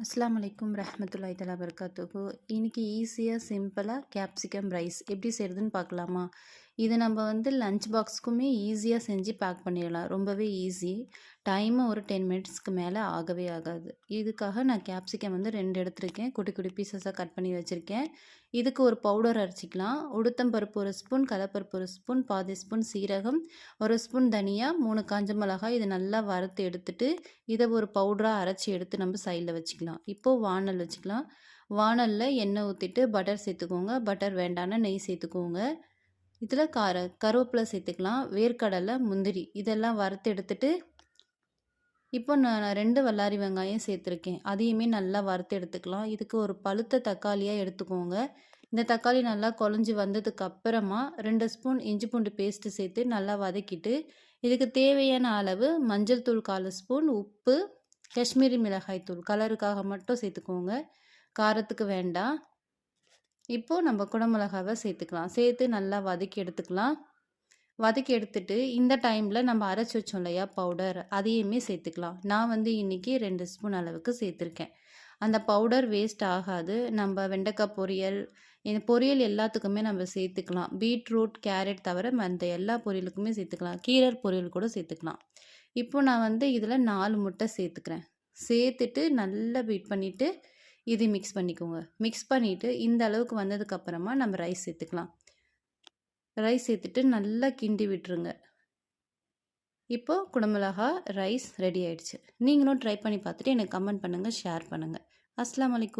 அஸ்லாம் அலைக்கும் ரஹ்மத்துல்லாஹி தஆலா பரக்காத்துஹு இன்னைக்கு ஈஸியாக சிம்பிளாக கேப்சிகம் ரைஸ் எப்படி செய்கிறதுன்னு பார்க்கலாமா? இது நம்ம வந்து லஞ்ச் பாக்ஸ்க்குமே ஈஸியாக செஞ்சு பேக் பண்ணிடலாம். ரொம்பவே ஈஸி டைமும் ஒரு டென் மினிட்ஸ்க்கு மேலே ஆகவே ஆகாது. இதுக்காக நான் கேப்சிகம் வந்து ரெண்டு எடுத்திருக்கேன். குட்டி குட்டி பீசஸாக கட் பண்ணி வச்சுருக்கேன். இதுக்கு ஒரு பவுடர் அரைச்சிக்கலாம். உளுத்தம்பருப்பு ஒரு ஸ்பூன் கடலப்பருப்பு ஒரு ஸ்பூன் பாதி ஸ்பூன் சீரகம் ஒரு ஸ்பூன் தனியா மூணு காஞ்ச மிளகாய் இது நல்லா வறுத்து எடுத்துட்டு இதை ஒரு பவுடராக அரைச்சி எடுத்து நம்ம சைடில் வச்சுக்கலாம். இப்போது வானல் வச்சுக்கலாம். வானலில் எண்ணெய் ஊற்றிட்டு பட்டர் சேர்த்துக்கோங்க. பட்டர் வேண்டான்னா நெய் சேர்த்துக்கோங்க. இதில் கார கருவேப்பிலை சேர்த்துக்கலாம். வேர்க்கடலை முந்திரி இதெல்லாம் வறுத்து எடுத்துட்டு இப்போ நான் ரெண்டு வல்லாரி வெங்காயம் சேர்த்துருக்கேன். அதையுமே நல்லா வறுத்து எடுத்துக்கலாம். இதுக்கு ஒரு பழுத்த தக்காளியாக எடுத்துக்கோங்க. இந்த தக்காளி நல்லா குழஞ்சி வந்ததுக்கு அப்புறமா ரெண்டு ஸ்பூன் இஞ்சி பூண்டு பேஸ்ட்டு சேர்த்து நல்லா வதக்கிட்டு இதுக்கு தேவையான அளவு மஞ்சள் தூள் கால் ஸ்பூன் உப்பு காஷ்மீரி மிளகாய் தூள். கலருக்காக மட்டும் சேர்த்துக்கோங்க. காரத்துக்கு வேண்டாம். இப்போது நம்ம குடமிளகாவை சேர்த்துக்கலாம். சேர்த்து நல்லா வதக்கி எடுத்துக்கலாம். வதக்கி எடுத்துட்டு இந்த டைமில் நம்ம அரைச்சி வச்சோம் இல்லையா? பவுடர் அதையுமே சேர்த்துக்கலாம். நான் வந்து இன்றைக்கி ரெண்டு ஸ்பூன் அளவுக்கு சேர்த்துருக்கேன். அந்த பவுடர் வேஸ்ட் ஆகாது. நம்ம வெண்டைக்காய் பொரியல் இந்த பொரியல் எல்லாத்துக்குமே நம்ம சேர்த்துக்கலாம். பீட்ரூட் கேரட் தவிர மற்ற எல்லா பொரியலுக்குமே சேர்த்துக்கலாம். கீரர் பொரியல் கூட சேர்த்துக்கலாம். இப்போ நான் வந்து இதில் நாலு முட்டை சேர்த்துக்கிறேன். சேர்த்துட்டு நல்லா பீட் பண்ணிவிட்டு இது மிக்ஸ் பண்ணிக்கோங்க. மிக்ஸ் பண்ணிவிட்டு இந்த அளவுக்கு வந்ததுக்கப்புறமா நம்ம ரைஸ் சேர்த்துக்கலாம். ரைஸ் சேர்த்துட்டு நல்லா கிண்டி விட்டுருங்க. இப்போது குடமிளகா ரைஸ் ரெடி ஆயிடுச்சு. நீங்களும் ட்ரை பண்ணி பார்த்துட்டு எனக்கு கமெண்ட் பண்ணுங்கள் ஷேர் பண்ணுங்கள் அஸ்லாம் வலைக்கும்